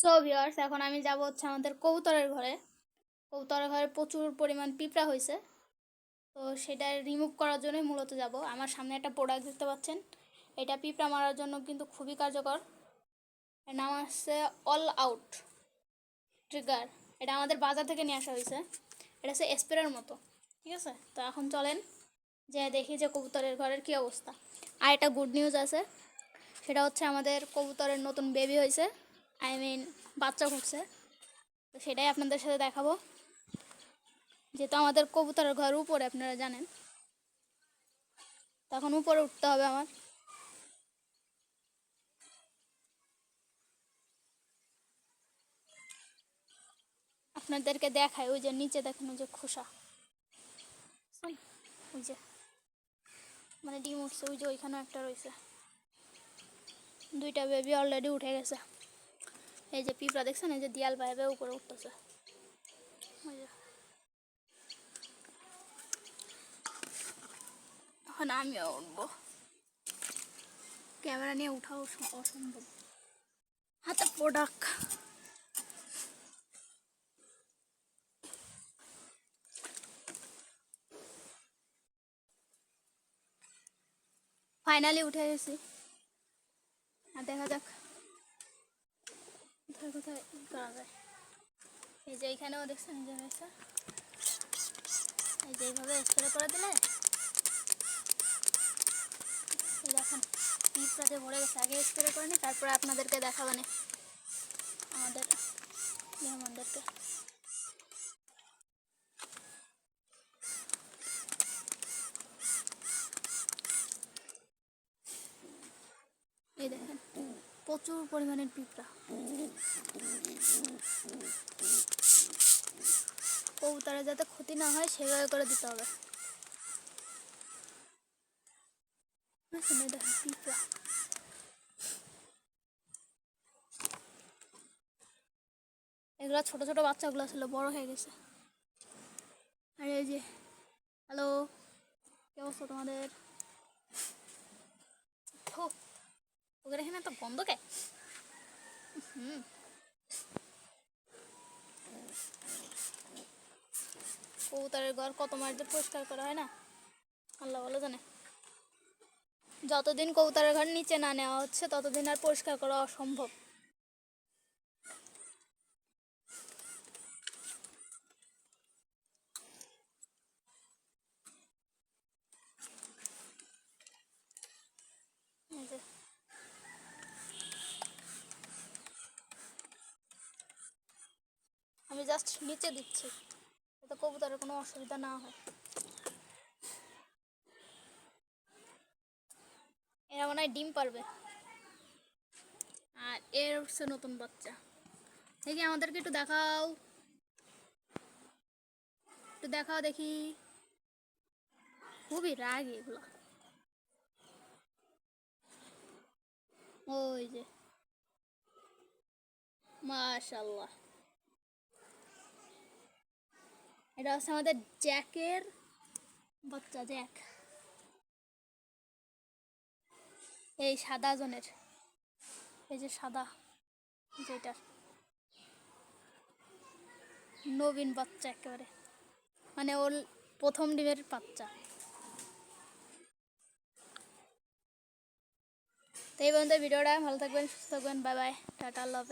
So viewers এখন আমি যাব হচ্ছে আমাদের কবুতরের ঘরে। কবুতরের ঘরে প্রচুর পরিমাণ পিঁপড়া হয়েছে। তো সেটা রিমুভ করার জন্যই মূলত যাব। আমার সামনে একটা প্রোডাক্ট দেখতে পাচ্ছেন। এটা পিঁপড়া মারার জন্য কিন্তু খুবই কার্যকর। এর নাম হচ্ছে অল আউট ট্রিগার এটা আমাদের বাজার থেকে নিয়ে আসা হয়েছে। এটা হচ্ছে স্প্রের মতো। ঠিক আছে? তো এখন চলেন, যে দেখি যে কবুতরের ঘরের কী অবস্থা। আর একটা গুড নিউজ আছে। সেটা হচ্ছে আমাদের কবুতরের নতুন বেবি হয়েছে। আই মিন বাচ্চা ফুটছে তো সেটাই আপনাদের সাথে দেখাবো। যেহেতু আমাদের কবুতরের ঘর উপরে আপনারা জানেন। তখন উপরে উঠতে হবে আমার। আপনাদেরকে দেখায় ওই যে নিচে দেখেন ওই যে খোসা। ওই যে মানে ডিম উঠছে ওই যে ওইখানেও একটা রয়েছে। দুইটা বেবি অলরেডি উঠে গেছে। এই যে পিঁপড়া দেখছেন, এই যে দিয়াল পাইপে উপরে উঠতেছে। এখন আমিও উঠবো। ক্যামেরা নিয়ে উঠাও অস- অসম্ভব। হাতে প্রোডাক্ট। ফাইনালি উঠে গেছি। আর দেখা যাক। কোথায় কোথায় করা যায়। এই যে এইখানেও দেখছেন, এই যে রয়েছে এই যে এইভাবে স্প্রে করে দিলে দেখেন, পিঁপড়াতে ভরে গেছে। আগে স্প্রে করে নি তারপরে আপনাদেরকে দেখাবানে আমাদের মেহমানদেরকে। এই দেখেন, প্রচুর পরিমাণের পিঁপড়া। কবুতরের যাতে ক্ষতি না হয়, সেভাবে করে দিতে হবে। পিঁপড়া এগুলো ছোট ছোট বাচ্চাগুলো ছিল বড় হয়ে গেছে। আর এই যে, হ্যালো, কি অবস্থা তোমাদের? ওদের এখানে তো গন্ধ কে? হুম। কবুতরের ঘর কত মাস দিয়ে পরিষ্কার করা হয় না? আল্লাহ ভালো জানে। যতদিন কবুতরের ঘর নিচে না নেওয়া হচ্ছে, ততদিন আর পরিষ্কার করা অসম্ভব। আমি জাস্ট নিচে দিচ্ছি। যাতে কবুতরের কোনো অসুবিধা না হয়। এরা মনে হয় ডিম পারবে। আর এর হচ্ছে নতুন বাচ্চা। দেখি আমাদেরকে একটু দেখাও। একটু দেখাও দেখি। খুবই রাগ এগুলো। ওই যে। মাশাল্লাহ এটা হচ্ছে আমাদের জ্যাকের বাচ্চা, জ্যাক। এই সাদা জনের। এই যে সাদা, যেটার। নবীন বাচ্চা একেবারে। মানে ওর প্রথম ডিমের বাচ্চা। তো এই পর্যন্ত ভিডিওটা। ভালো থাকবেন, সুস্থ থাকবেন। Bye bye. টাটা, আল্লাহ